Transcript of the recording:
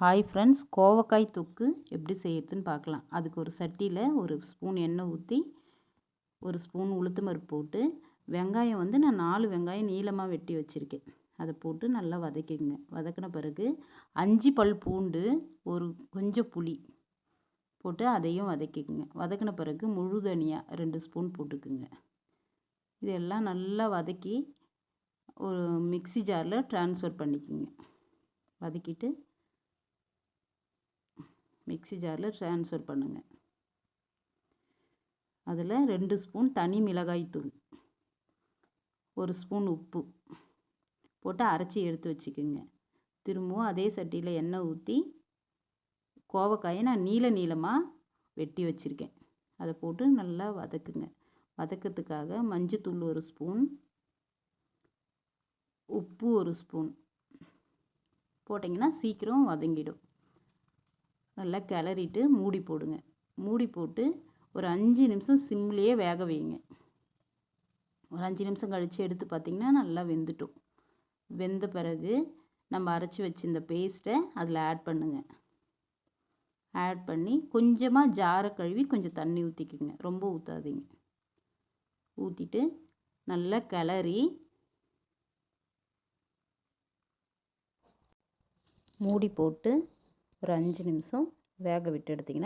Hi friends கோவக்காய் தொக்கு எப்படி செய்யறதுன்னு பார்க்கலாம். அதுக்கு ஒரு சட்டியில் ஒரு ஸ்பூன் எண்ணெய் ஊற்றி ஒரு ஸ்பூன் உளுத்தம்பருப்பு போட்டு வெங்காயம் வந்து நான் நாலு வெங்காயம் நீளமாக வெட்டி வச்சுருக்கேன். அதை போட்டு நல்லா வதக்கிங்க வதக்கின பிறகு அஞ்சு பல் பூண்டு ஒரு கொஞ்சம் புளி போட்டு அதையும் வதக்கிக்குங்க. வதக்கின பிறகு முழு தனியாக ரெண்டு ஸ்பூன் போட்டுக்குங்க. இதெல்லாம் நல்லா வதக்கி ஒரு மிக்சி ஜாரில் ட்ரான்ஸ்ஃபர் பண்ணிக்கோங்க. வதக்கிட்டு மிக்சி ஜாரில் ட்ரான்ஸ்ஃபர் பண்ணுங்கள் அதில் ரெண்டு ஸ்பூன் தனி மிளகாய் தூள் ஒரு ஸ்பூன் உப்பு போட்டு அரைச்சி எடுத்து வச்சுக்கோங்க. திரும்பவும் அதே சட்டியில் எண்ணெய் ஊற்றி கோவக்காயை நான் நீல நீளமாக வெட்டி வச்சுருக்கேன். அதை போட்டு நல்லா வதக்குங்க. வதக்கிறதுக்காக மஞ்சத்தூள் ஒரு ஸ்பூன் உப்பு ஒரு ஸ்பூன். போட்டிங்கன்னா சீக்கிரம் வதங்கிடும். நல்லா கிளறிட்டு மூடி போடுங்க. மூடி போட்டு ஒரு அஞ்சு நிமிஷம் சிம்லேயே வேக வைங்க. ஒரு அஞ்சு நிமிஷம் கழித்து எடுத்து பார்த்திங்கன்னா நல்லா வெந்துட்டும். வெந்த பிறகு நம்ம அரைச்சி வச்சிருந்த பேஸ்ட்டை அதில் ஆட் பண்ணுங்கள் ஆட் பண்ணி கொஞ்சமாக ஜாரை கழுவி கொஞ்சம் தண்ணி ஊற்றிக்குங்க ரொம்ப ஊற்றாதீங்க ஊற்றிட்டு நல்லா கிளறி மூடி போட்டு ஒரு அஞ்சு நிமிஷம் வேக விட்டு எடுத்திங்கன்னா